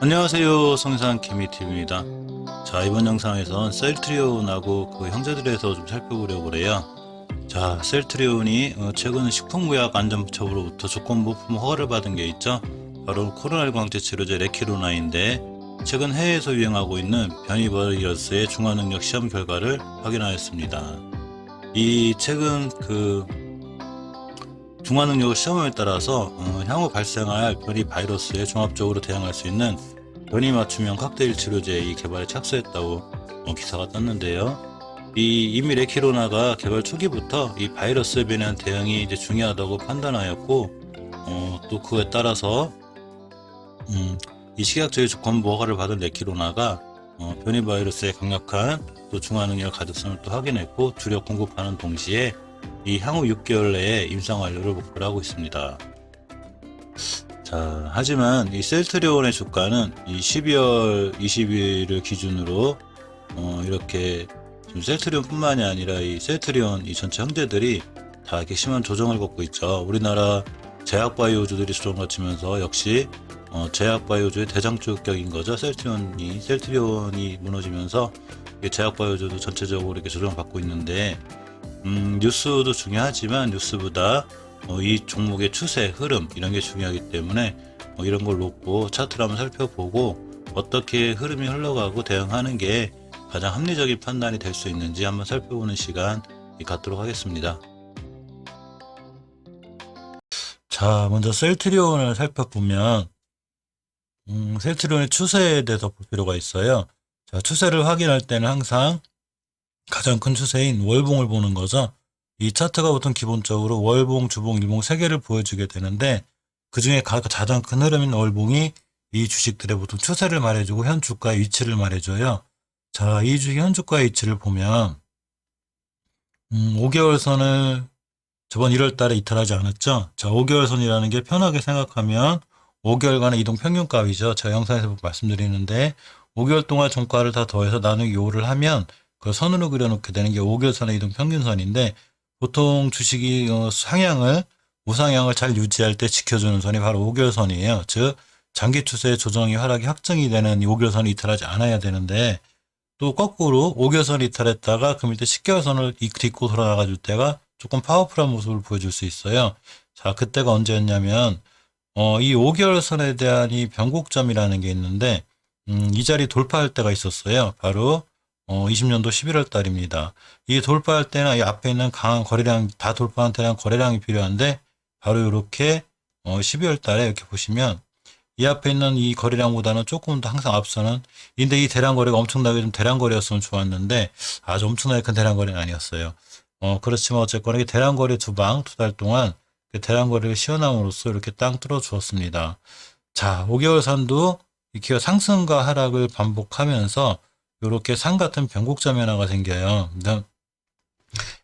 안녕하세요 성산 케미TV입니다. 자 이번 영상에선 셀트리온하고 그 형제들에서 좀 살펴보려고 그래요. 자 셀트리온이 어, 최근 식품의약안전부처로부터 조건부품 허가를 받은 게 있죠. 바로 코로나19 항체 치료제 레키로나인데 최근 해외에서 유행하고 있는 변이 바이러스의 중화 능력 시험 결과를 확인하였습니다. 이 최근 그 중화 능력을 시험에 따라서 어, 향후 발생할 변이 바이러스에 종합적으로 대응할 수 있는 변이 맞춤형 칵테일 치료제의 개발에 착수했다고 어, 기사가 떴는데요. 이 이미 레키로나가 개발 초기부터 이 바이러스에 대한 대응이 이제 중요하다고 판단하였고 어, 또 그에 따라서 음, 이 식약처의 조건부 허가를 받은 레키로나가 어, 변이 바이러스의 강력한 또 중화 능력 가독성을 또 확인했고 주력 공급하는 동시에 이 향후 6개월 내에 임상 완료를 목표로 하고 있습니다. 자, 하지만 이 셀트리온의 주가는 이 12월 20일을 기준으로 어, 이렇게 지금 셀트리온뿐만이 아니라 이 셀트리온 이 전체 형제들이 다 이렇게 심한 조정을 겪고 있죠. 우리나라 제약바이오주들이 조정 거치면서 역시 어, 제약바이오주의 대장주격인 거죠. 셀트리온이 셀트리온이 무너지면서 이 제약바이오주도 전체적으로 이렇게 조정을 받고 있는데 음, 뉴스도 중요하지만 뉴스보다 어, 이 종목의 추세, 흐름 이런 게 중요하기 때문에 어, 이런 걸 놓고 차트를 한번 살펴보고 어떻게 흐름이 흘러가고 대응하는 게 가장 합리적인 판단이 될 수 있는지 한번 살펴보는 시간 갖도록 하겠습니다. 자, 먼저 셀트리온을 살펴보면 음, 셀트리온의 추세에 대해서 볼 필요가 있어요. 자, 추세를 확인할 때는 항상 가장 큰 추세인 월봉을 보는 거죠. 이 차트가 보통 기본적으로 월봉, 주봉, 일봉 세 개를 보여주게 되는데 그 중에 가장 큰 흐름인 월봉이 이 주식들의 보통 추세를 말해주고 현 주가의 위치를 말해줘요. 자, 이 주식 현 주가의 위치를 보면 음, 5개월 선을 저번 1월 달에 이탈하지 않았죠. 자, 5개월 선이라는 게 편하게 생각하면 5개월간의 이동 평균값이죠. 제가 영상에서 말씀드리는데 5개월 동안 종가를 다 더해서 나누기 5를 하면 그 선으로 그려놓게 되는 게 5개월선의 이동 평균선인데 보통 주식이 어, 상향을 우상향을 잘 유지할 때 지켜주는 선이 바로 5개월선이에요. 즉 장기 추세의 조정이 하락이 확정이 되는 이 5개월선을 이탈하지 않아야 되는데 또 거꾸로 5개월선을 이탈했다가 그 밑에 10개월선을 딛고 돌아나가 줄 때가 조금 파워풀한 모습을 보여줄 수 있어요. 자 그때가 언제였냐면 어, 이 5개월선에 대한 이 변곡점이라는 게 있는데 음, 이 자리 돌파할 때가 있었어요. 바로 어, 20년도 11월 달입니다. 이 돌파할 때는 이 앞에 있는 강한 거래량, 다 돌파한 대한 거래량이 필요한데, 바로 이렇게, 어, 12월 달에 이렇게 보시면, 이 앞에 있는 이 거래량보다는 조금 더 항상 앞서는, 근데 이 대량 거래가 엄청나게 좀 대량 거래였으면 좋았는데, 아주 엄청나게 큰 대량 거래는 아니었어요. 어, 그렇지만 어쨌거나 이 대량 거래 두 방, 두 달 동안, 그 대량 거래를 시원함으로써 이렇게 땅 뚫어 주었습니다. 자, 5개월 산도 이렇게 상승과 하락을 반복하면서, 이렇게 산 같은 변곡점 변화가 생겨요.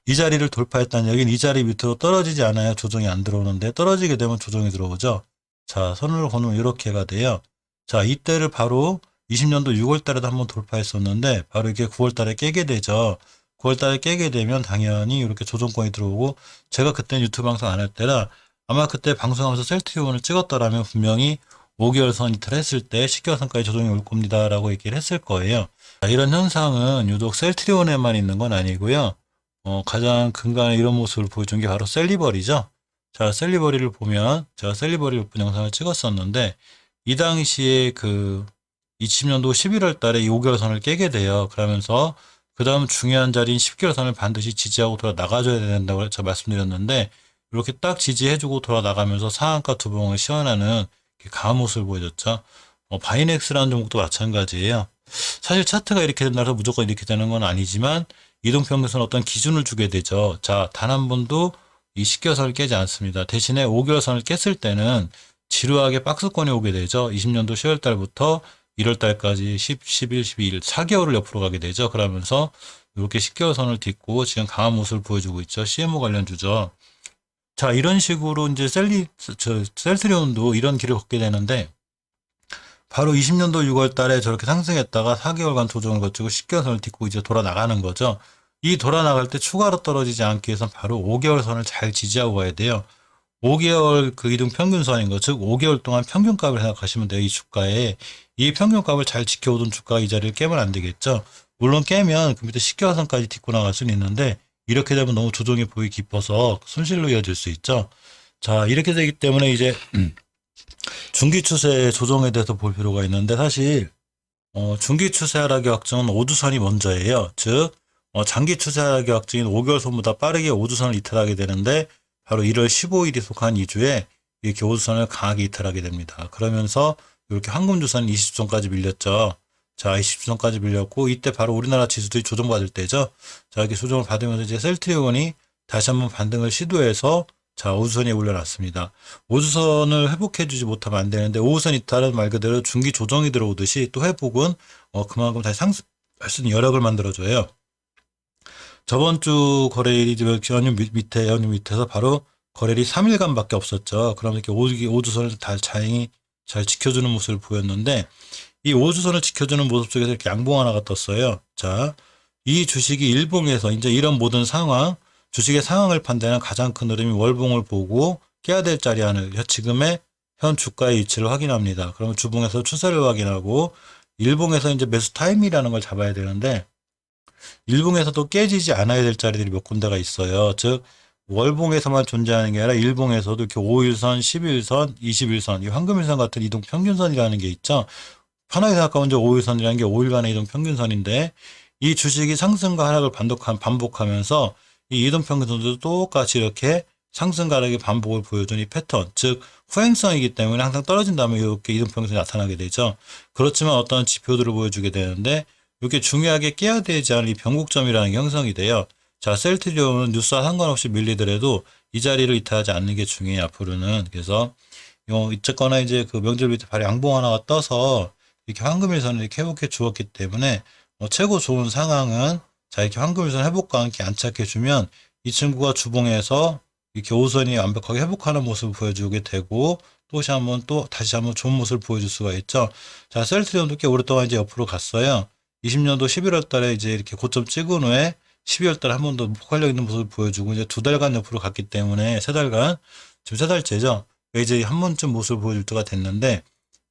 이 자리를 돌파했다는 여긴 이 자리 밑으로 떨어지지 않아야 조정이 안 들어오는데 떨어지게 되면 조정이 들어오죠. 자, 선을 거누면 이렇게가 돼요. 자, 이때를 바로 20년도 6월 달에도 한번 돌파했었는데 바로 이렇게 9월 달에 깨게 되죠. 9월 달에 깨게 되면 당연히 이렇게 조정권이 들어오고 제가 그때 유튜브 방송 안 할 때라 아마 그때 방송하면서 셀트리온을 찍었더라면 분명히 5개월 선 이탈했을 때 10개월 선까지 조정이 올 겁니다라고 얘기를 했을 거예요. 이런 현상은 유독 셀트리온에만 있는 건 아니고요. 어, 가장 근간에 이런 모습을 보여준 게 바로 셀리버리죠. 자, 셀리버리를 보면 제가 셀리버리 몇분 영상을 찍었었는데 이 당시에 그 20년도 11월 달에 이 5개월 선을 깨게 돼요. 그러면서 그 다음 중요한 자리인 10개월 선을 반드시 지지하고 돌아 나가줘야 된다고 제가 말씀드렸는데 이렇게 딱 지지해주고 돌아 나가면서 상한가 두 봉을 시원하는 강한 모습을 보여줬죠. 어, 바이넥스라는 종목도 마찬가지예요. 사실 차트가 이렇게 된다고 무조건 이렇게 되는 건 아니지만 이동평균선 어떤 기준을 주게 되죠. 자, 단 한 번도 이 10개월선을 깨지 않습니다. 대신에 5개월선을 깼을 때는 지루하게 박스권이 오게 되죠. 20년도 10월 달부터 1월 달까지 10, 11, 12일 4개월을 옆으로 가게 되죠. 그러면서 이렇게 10개월 선을 딛고 지금 강한 모습을 보여주고 있죠. CMO 관련주죠. 자, 이런 식으로 이제 셀리, 저, 셀트리온도 이런 길을 걷게 되는데 바로 20년도 6월 달에 저렇게 상승했다가 4개월간 조정을 거치고 10개월 선을 딛고 이제 돌아 나가는 거죠. 이 돌아 나갈 때 추가로 떨어지지 않기 위해선 바로 5개월 선을 잘 지지하고 가야 돼요. 5개월 그 이동 평균선인 거, 즉 5개월 동안 평균값을 생각하시면 돼요. 이 주가에 이 평균값을 잘 지켜오던 주가가 이 자리를 깨면 안 되겠죠. 물론 깨면 그 밑에 10개월선까지 딛고 나갈 수는 있는데 이렇게 되면 너무 조정이 보이 깊어서 손실로 이어질 수 있죠. 자 이렇게 되기 때문에 이제 중기 추세 조정에 대해서 볼 필요가 있는데 사실 어, 중기 추세 하락의 확정은 5주선이 먼저예요. 즉 어, 장기 추세 하락의 확정인 5개월 선보다 빠르게 5주선을 이탈하게 되는데 바로 1월 15일이 속한 2주에 이렇게 5주선을 강하게 이탈하게 됩니다. 그러면서 이렇게 황금주선 20주선까지 밀렸죠. 자, 20주선까지 밀렸고 이때 바로 우리나라 지수들이 조정받을 때죠. 자, 이렇게 조정을 받으면서 이제 셀트리온이 다시 한번 반등을 시도해서 자, 5주선에 올려놨습니다. 5주선을 회복해주지 못하면 안 되는데 5주선 이탈은 말 그대로 중기 조정이 들어오듯이 또 회복은 어, 그만큼 다시 상승할 수 있는 여력을 만들어줘요. 저번 주 거래일이 밑- 밑에 연휴 밑에서 바로 거래일이 3일간밖에 없었죠. 그럼 이렇게 5, 주선을 다 다행히 잘 지켜주는 모습을 보였는데 이 5주선을 지켜주는 모습 속에서 이렇게 양봉 하나가 떴어요. 자, 이 주식이 일봉에서 이제 이런 모든 상황, 주식의 상황을 판단하는 가장 큰 흐름이 월봉을 보고 깨야 될 자리 안을 지금의 현 주가의 위치를 확인합니다. 그러면 주봉에서 추세를 확인하고 일봉에서 이제 매수 타임이라는 걸 잡아야 되는데 일봉에서도 깨지지 않아야 될 자리들이 몇 군데가 있어요. 즉 월봉에서만 존재하는 게 아니라 일봉에서도 이렇게 5일선, 11선, 21선, 이 황금일선 같은 이동 평균선이라는 게 있죠. 편하게 생각하면 이제 5일선이라는 게 5일간의 이동 평균선인데 이 주식이 상승과 하락을 반복하면서 이 이동 평균선도 똑같이 이렇게 상승과 하락의 반복을 보여준 이 패턴, 즉 후행성이기 때문에 항상 떨어진 다음에 이렇게 이동 평균선이 나타나게 되죠. 그렇지만 어떤 지표들을 보여주게 되는데 이렇게 중요하게 깨야 되지 않을 이 변곡점이라는 게 형성이 돼요. 자, 셀트리온은 뉴스와 상관없이 밀리더라도 이 자리를 이탈하지 않는 게 중요해요, 앞으로는. 그래서, 어, 어쨌거나 이제 그 명절 밑에 발이 양봉 하나가 떠서 이렇게 황금일선을 이렇게 회복해 주었기 때문에 어, 최고 좋은 상황은 자, 이렇게 황금일선 회복과 함께 안착해 주면 이 친구가 주봉에서 이렇게 오선이 완벽하게 회복하는 모습을 보여주게 되고 또 다시 한번 또 다시 한번 좋은 모습을 보여줄 수가 있죠. 자, 셀트리온도 꽤 오랫동안 이제 옆으로 갔어요. 20년도 11월 달에 이제 이렇게 고점 찍은 후에 12월 달에 한 번 더 폭발력 있는 모습을 보여주고 이제 두 달간 옆으로 갔기 때문에 세 달간 지금 세 달째죠. 이제 한 번쯤 모습을 보여줄 때가 됐는데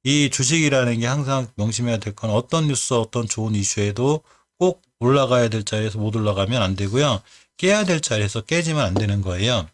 이 주식이라는 게 항상 명심해야 될 건 어떤 뉴스 어떤 좋은 이슈에도 꼭 올라가야 될 자리에서 못 올라가면 안 되고요. 깨야 될 자리에서 깨지면 안 되는 거예요.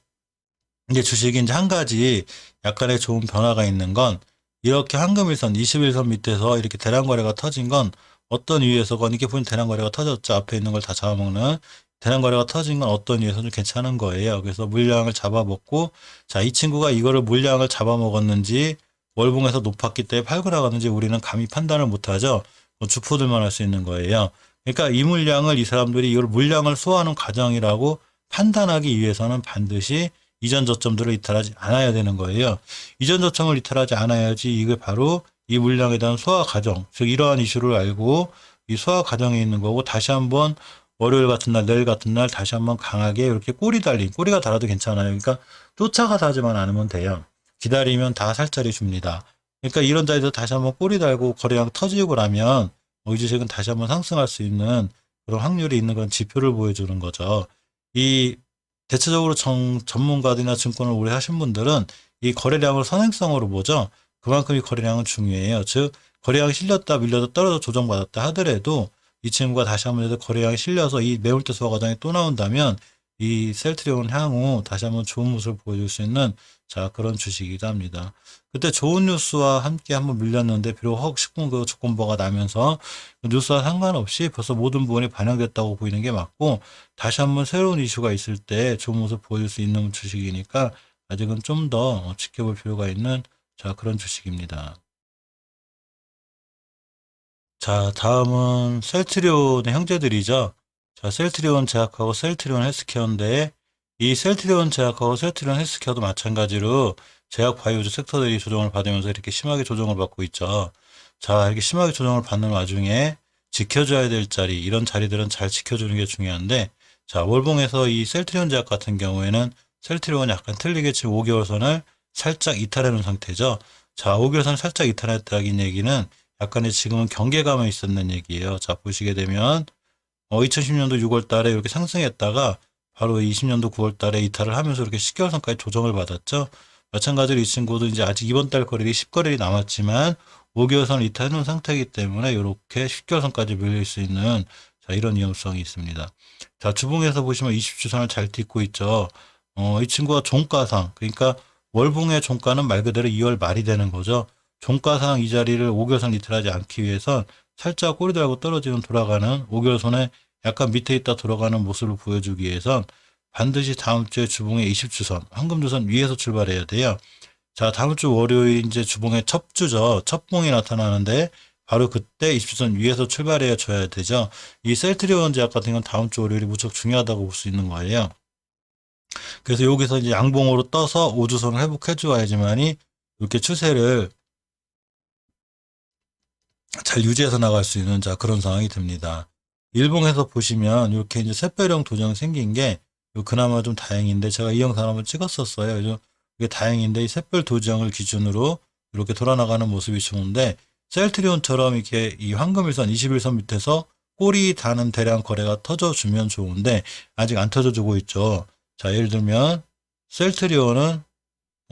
이제 주식이 이제 한 가지 약간의 좋은 변화가 있는 건 이렇게 황금일선 21선 밑에서 이렇게 대량 거래가 터진 건 어떤 이유에서건 이게 보면 대량 거래가 터졌죠. 앞에 있는 걸 다 잡아먹는 대량 거래가 터진 건 어떤 이유에서 좀 괜찮은 거예요. 그래서 물량을 잡아먹고 자, 이 친구가 이거를 물량을 잡아먹었는지 월봉에서 높았기 때문에 팔고 나갔는지 우리는 감히 판단을 못하죠. 뭐 주포들만 할 수 있는 거예요. 그러니까 이 물량을 이 사람들이 이걸 물량을 소화하는 과정이라고 판단하기 위해서는 반드시 이전 저점들을 이탈하지 않아야 되는 거예요. 이전 저점을 이탈하지 않아야지 이게 바로 이 물량에 대한 소화 과정, 즉 이러한 이슈를 알고 이 소화 과정에 있는 거고 다시 한번 월요일 같은 날, 내일 같은 날 다시 한번 강하게 이렇게 꼬리 달린, 꼬리가 달아도 괜찮아요. 그러니까 쫓아가다지만 않으면 돼요. 기다리면 다 살짜리 줍니다. 그러니까 이런 자리에서 다시 한번 꼬리 달고 거래량 터지고 나면 어, 이 주식은 다시 한번 상승할 수 있는 그런 확률이 있는 그런 지표를 보여주는 거죠. 이 대체적으로 정, 전문가들이나 증권을 오래 하신 분들은 이 거래량을 선행성으로 보죠. 그만큼 이 거래량은 중요해요. 즉 거래량이 실렸다 밀려서 떨어져 조정받았다 하더라도 이 친구가 다시 한번 거래량이 실려서 이 매물대 소화 과정이 또 나온다면 이 셀트리온 향후 다시 한번 좋은 모습을 보여줄 수 있는 자 그런 주식이기도 합니다. 그때 좋은 뉴스와 함께 한번 밀렸는데 비록 허 식품 그 조건부가 나면서 그 뉴스와 상관없이 벌써 모든 부분이 반영됐다고 보이는 게 맞고 다시 한번 새로운 이슈가 있을 때 좋은 모습 보여줄 수 있는 주식이니까 아직은 좀 더 지켜볼 필요가 있는 자 그런 주식입니다. 자 다음은 셀트리온의 형제들이죠. 자 셀트리온 제약하고 셀트리온 헬스케어인데 이 셀트리온 제약하고 셀트리온 헬스케어도 마찬가지로 제약 바이오주 섹터들이 조정을 받으면서 이렇게 심하게 조정을 받고 있죠. 자 이렇게 심하게 조정을 받는 와중에 지켜줘야 될 자리 이런 자리들은 잘 지켜주는 게 중요한데 자 월봉에서 이 셀트리온 제약 같은 경우에는 셀트리온이 약간 틀리게 지금 5개월 선을 살짝 이탈해 놓은 상태죠. 자 5개월 선을 살짝 이탈했다는 얘기는 약간의 지금은 경계감에 있었는 얘기예요. 자 보시게 되면 어, 2010년도 6월 달에 이렇게 상승했다가 바로 20년도 9월 달에 이탈을 하면서 이렇게 10개월 선까지 조정을 받았죠. 마찬가지로 이 친구도 이제 아직 이번 달 거래일이 10거래일이 남았지만 5개월 선 이탈해놓은 상태이기 때문에 이렇게 10개월 선까지 밀릴 수 있는 자, 이런 위험성이 있습니다. 자, 주봉에서 보시면 20주선을 잘 딛고 있죠. 어, 이 친구가 종가상, 그러니까 월봉의 종가는 말 그대로 2월 말이 되는 거죠. 종가상 이 자리를 5개월 선 이탈하지 않기 위해선 살짝 꼬리 달고 떨어지는 돌아가는 5개월선에 약간 밑에 있다 돌아가는 모습을 보여주기 위해선 반드시 다음 주에 주봉의 20주선, 황금주선 위에서 출발해야 돼요. 자, 다음 주 월요일 이제 주봉의 첫 주죠. 첫 봉이 나타나는데 바로 그때 20주선 위에서 출발해 줘야 되죠. 이 셀트리온 제약 같은 건 다음 주 월요일이 무척 중요하다고 볼 수 있는 거예요. 그래서 여기서 이제 양봉으로 떠서 5주선을 회복해 줘야지만이 이렇게 추세를 잘 유지해서 나갈 수 있는 자 그런 상황이 됩니다. 일봉에서 보시면 이렇게 이제 샛별형 도장 생긴 게요 그나마 좀 다행인데 제가 이 영상 한번 찍었었어요. 이게 다행인데 이 샛별 도장을 기준으로 이렇게 돌아나가는 모습이 좋은데 셀트리온처럼 이렇게 이 황금일선 21선 밑에서 꼬리 다는 대량 거래가 터져주면 좋은데 아직 안 터져주고 있죠. 자 예를 들면 셀트리온은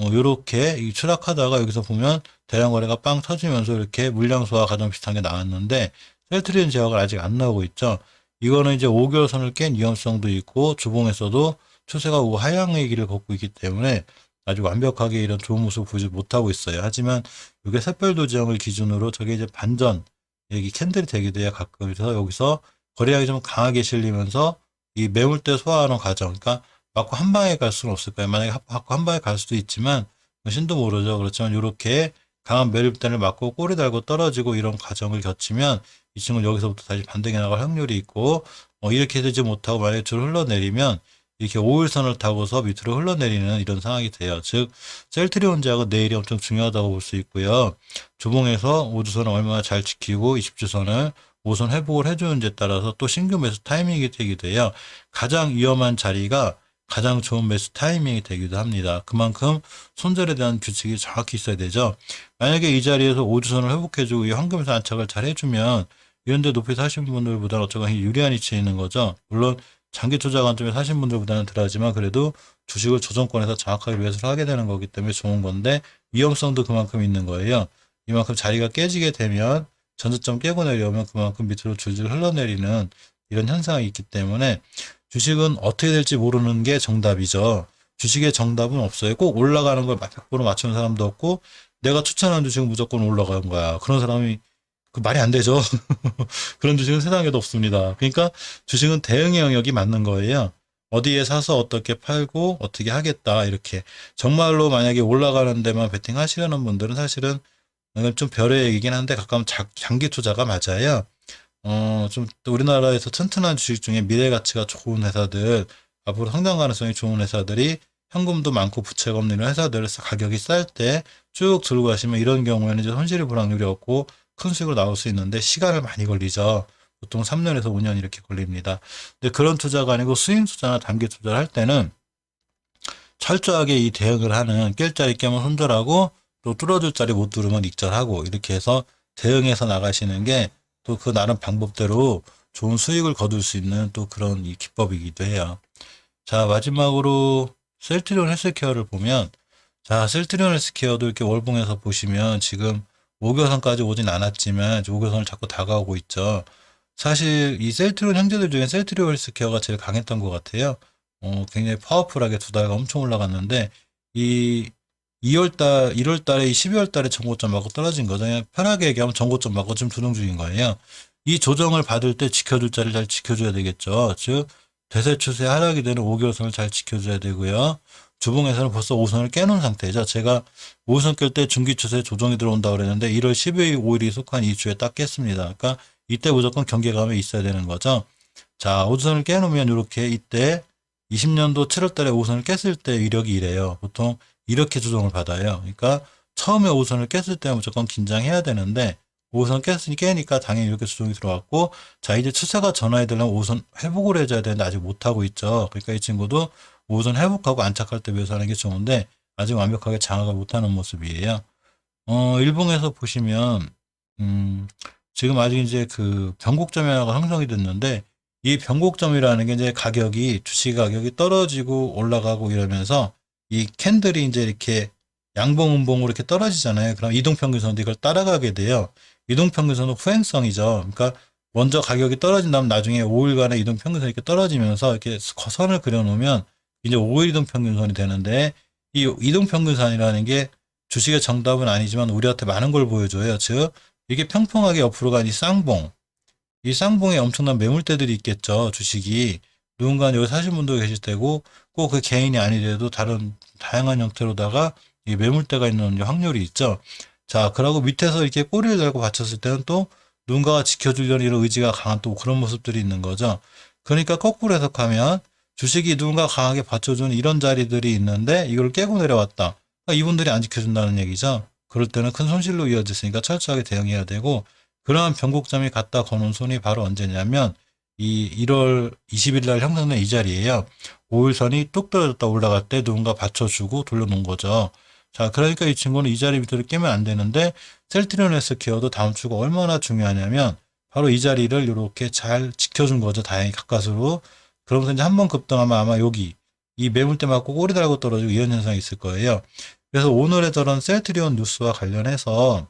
어, 요렇게 이 추락하다가 여기서 보면 대량 거래가 빵 터지면서 이렇게 물량 소화 가장 비슷한 게 나왔는데 셀트리온 제약을 아직 안 나오고 있죠. 이거는 이제 5개월 선을 깬 위험성도 있고 주봉에서도 추세가 우하향의 길을 걷고 있기 때문에 아주 완벽하게 이런 좋은 모습을 보지 못하고 있어요. 하지만 이게 샛별도 지형을 기준으로 저게 이제 반전 여기 캔들이 되기도 해요. 가끔 그래서 여기서 거래량이 좀 강하게 실리면서 이 매물대 소화하는 과정, 그러니까 맞고 한 방에 갈 수는 없을 거예요. 만약에 맞고 한 방에 갈 수도 있지만 신도 모르죠. 그렇지만 이렇게 강한 매립단을 맞고 꼬리 달고 떨어지고 이런 과정을 거치면 이 친구는 여기서부터 다시 반등해 나갈 확률이 있고 어, 이렇게 되지 못하고 만약에 뒤로 흘러내리면 이렇게 5일선을 타고서 밑으로 흘러내리는 이런 상황이 돼요. 즉 셀트리온 제약은 내일이 엄청 중요하다고 볼 수 있고요. 주봉에서 5주선을 얼마나 잘 지키고 20주선을 5선 회복을 해주는지에 따라서 또 신규 매수 타이밍이 되기도 해요. 가장 위험한 자리가 가장 좋은 매수 타이밍이 되기도 합니다. 그만큼 손절에 대한 규칙이 정확히 있어야 되죠. 만약에 이 자리에서 5주선을 회복해주고 이 황금에서 안착을 잘 해주면 이런데 높이 사신 분들보다는 어쩌면 유리한 위치에 있는 거죠. 물론 장기 투자 관점에 사신 분들보다는 덜하지만 그래도 주식을 조정권에서 정확하게 매수를 하게 되는 거기 때문에 좋은 건데 위험성도 그만큼 있는 거예요. 이만큼 자리가 깨지게 되면 전저점 깨고 내려오면 그만큼 밑으로 줄줄 흘러내리는 이런 현상이 있기 때문에 주식은 어떻게 될지 모르는 게 정답이죠. 주식의 정답은 없어요. 꼭 올라가는 걸 100% 맞추는 사람도 없고 내가 추천한 주식은 무조건 올라가는 거야. 그런 사람이 그 말이 안 되죠. 그런 주식은 세상에도 없습니다. 그러니까 주식은 대응의 영역이 맞는 거예요. 어디에 사서 어떻게 팔고 어떻게 하겠다 이렇게 정말로 만약에 올라가는 데만 베팅 하시려는 분들은 사실은 좀 별의 얘기긴 한데 자- 장기 투자가 맞아요. 어, 좀 우리나라에서 튼튼한 주식 중에 미래 가치가 좋은 회사들, 앞으로 성장 가능성이 좋은 회사들이 현금도 많고 부채가 없는 회사들에서 가격이 쌀 때 쭉 들고 가시면 이런 경우에는 이제 손실의 불확률이 없고 큰 수익으로 나올 수 있는데 시간을 많이 걸리죠. 보통 3년에서 5년 이렇게 걸립니다. 근데 그런 투자가 아니고 스윙 투자나 단기 투자를 할 때는 철저하게 이 대응을 하는 깰 자리 깨면 손절하고 또 뚫어줄 자리 못 뚫으면 익절하고 이렇게 해서 대응해서 나가시는 게 또 그 나름 방법대로 좋은 수익을 거둘 수 있는 또 그런 이 기법이기도 해요. 자, 마지막으로 셀트리온 헬스케어를 보면 자, 셀트리온 헬스케어도 이렇게 월봉에서 보시면 지금 5교선까지 오진 않았지만 5교선을 자꾸 다가오고 있죠. 사실 이 셀트리온 형제들 중에 셀트리온 헬스케어가 제일 강했던 것 같아요. 어, 굉장히 파워풀하게 두 달가 엄청 올라갔는데 이 2월달, 1월달에 12월달에 전고점 맞고 떨어진. 그냥 편하게 얘기하면 전고점 맞고 지금 조정 중인 거예요. 이 조정을 받을 때 지켜줄 자리를 잘 지켜줘야 되겠죠. 즉 대세 추세 하락이 되는 5개월 선을 잘 지켜줘야 되고요. 주봉에서는 벌써 5선을 깨놓은 상태죠. 제가 5선 깰 때 중기 추세 조정이 들어온다 그랬는데 1월 12일, 5일이 속한 이 주에 딱 깼습니다. 그러니까 이때 무조건 경계감이 있어야 되는 거죠. 자, 5선을 깨놓으면 이렇게 이때 20년도 7월 달에 5선을 깼을 때 위력이 이래요. 보통 이렇게 조정을 받아요. 그러니까 처음에 5선을 깼을 때 무조건 긴장해야 되는데 5선 깼으니 깨니까 당연히 이렇게 조정이 들어왔고 자 이제 추세가 전환이 되려면 5선 회복을 해줘야 되는데 아직 못하고 있죠. 그러니까 이 친구도 5선 회복하고 안착할 때 매수하는 게 좋은데 아직 완벽하게 장악을 못하는 모습이에요. 어 일봉에서 보시면 음 지금 아직 이제 그 변곡점이 하나가 형성이 됐는데 이 변곡점이라는 게 이제 가격이 주식 가격이 떨어지고 올라가고 이러면서 이 캔들이 이제 이렇게 양봉, 음봉으로 이렇게 떨어지잖아요. 그럼 이동평균선도 이걸 따라가게 돼요. 이동평균선은 후행성이죠. 그러니까 먼저 가격이 떨어진 다음 나중에 5일간의 이동평균선이 이렇게 떨어지면서 이렇게 선을 그려놓으면 이제 5일 이동평균선이 되는데 이 이동평균선이라는 게 주식의 정답은 아니지만 우리한테 많은 걸 보여줘요. 즉 이게 평평하게 옆으로 간 이 쌍봉 이 쌍봉에 엄청난 매물대들이 있겠죠. 주식이 누군가 여기 사신 분도 계실 테고 꼭 그 개인이 아니더라도 다른 다양한 형태로다가 이 매물대가 있는 확률이 있죠. 자, 그러고 밑에서 이렇게 꼬리를 달고 받쳤을 때는 또 누군가가 지켜주려는 이런 의지가 강한 또 그런 모습들이 있는 거죠. 그러니까 거꾸로 해석하면 주식이 누군가 강하게 받쳐주는 이런 자리들이 있는데 이걸 깨고 내려왔다. 그러니까 이분들이 안 지켜준다는 얘기죠. 그럴 때는 큰 손실로 이어졌으니까 철저하게 대응해야 되고 그러한 변곡점이 갖다 거는 손이 바로 언제냐면 이 1월 20일 날 형성된 이 자리예요. 5일선이 뚝 떨어졌다 올라갈 때 누군가 받쳐주고 돌려놓은 거죠. 자, 그러니까 이 친구는 이 자리 밑으로 깨면 안 되는데 셀트리온 헬스케어도 다음 주가 얼마나 중요하냐면 바로 이 자리를 이렇게 잘 지켜준 거죠. 다행히 가까스로. 그러면서 이제 한 번 급등하면 아마 여기 이 매물대 맞고 꼬리 달고 떨어지고 이런 현상이 있을 거예요. 그래서 오늘의 저런 셀트리온 뉴스와 관련해서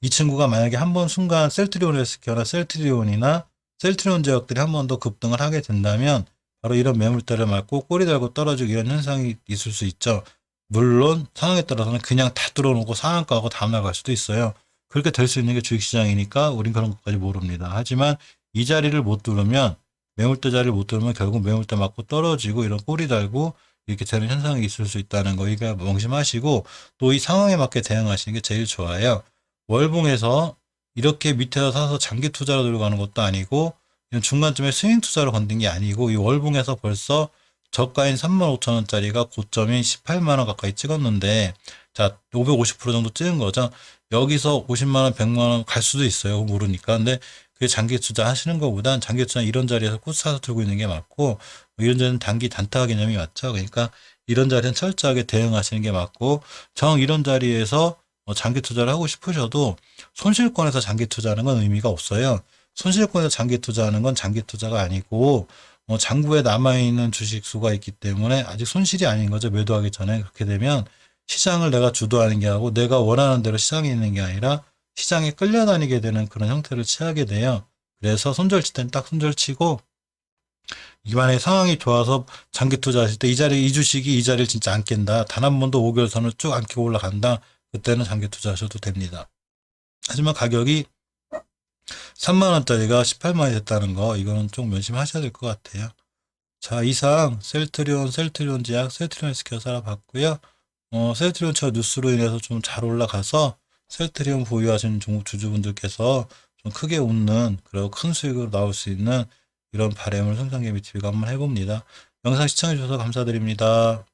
이 친구가 만약에 한 번 순간 셀트리온 헬스케어나 셀트리온이나 셀트리온 제약들이 한 번 더 급등을 하게 된다면 바로 이런 매물대를 맞고 꼬리 달고 떨어지고 이런 현상이 있을 수 있죠. 물론 상황에 따라서는 그냥 다 뚫어놓고 상한가하고 다음날 갈 수도 있어요. 그렇게 될 수 있는 게 주식시장이니까 우린 그런 것까지 모릅니다. 하지만 이 자리를 못 뚫으면 매물대 자리를 못 뚫으면 결국 매물대 맞고 떨어지고 이런 꼬리 달고 이렇게 되는 현상이 있을 수 있다는 거 이거 명심하시고 또 이 상황에 맞게 대응하시는 게 제일 좋아요. 월봉에서 이렇게 밑에서 사서 장기 투자로 들어가는 것도 아니고 이런 중간쯤에 스윙 투자로 건든 게 아니고 이 월봉에서 벌써 저가인 35,000원짜리가 고점인 18만원 가까이 찍었는데 자 550% 정도 찍은 거죠. 여기서 50만원, 100만원 갈 수도 있어요. 모르니까. 근데 그게 장기 투자 하시는 것보단 장기 투자 이런 자리에서 꽂 사서 들고 있는 게 맞고 이런 자리는 단기 단타 개념이 맞죠. 그러니까 이런 자리는 철저하게 대응하시는 게 맞고 정 이런 자리에서 뭐 장기 투자를 하고 싶으셔도 손실권에서 장기 투자하는 건 의미가 없어요. 손실권에서 장기 투자하는 건 장기 투자가 아니고 어, 장부에 남아있는 주식 수가 있기 때문에 아직 손실이 아닌 거죠. 매도하기 전에 그렇게 되면 시장을 내가 주도하는 게 아니고 내가 원하는 대로 시장에 있는 게 아니라 시장에 끌려다니게 되는 그런 형태를 취하게 돼요. 그래서 손절칠 때는 딱 손절치고 이만의 상황이 좋아서 장기 투자하실 때 이 자리 이 주식이 이 자리를 진짜 안 깬다. 단 한 번도 5개월 선을 쭉 안 끼고 올라간다. 그때는 장기 투자하셔도 됩니다. 하지만 가격이 3만 원짜리가 18만이 됐다는 거 이거는 좀 명심하셔야 될 것 같아요. 자 이상 셀트리온, 셀트리온 제약, 셀트리온 스퀘어 살아봤고요. 어, 셀트리온 차 뉴스로 인해서 좀 잘 올라가서 셀트리온 보유하시는 종목 주주분들께서 좀 크게 웃는 그리고 큰 수익으로 나올 수 있는 이런 바램을 성장개미 TV가 한번 해봅니다. 영상 시청해주셔서 감사드립니다.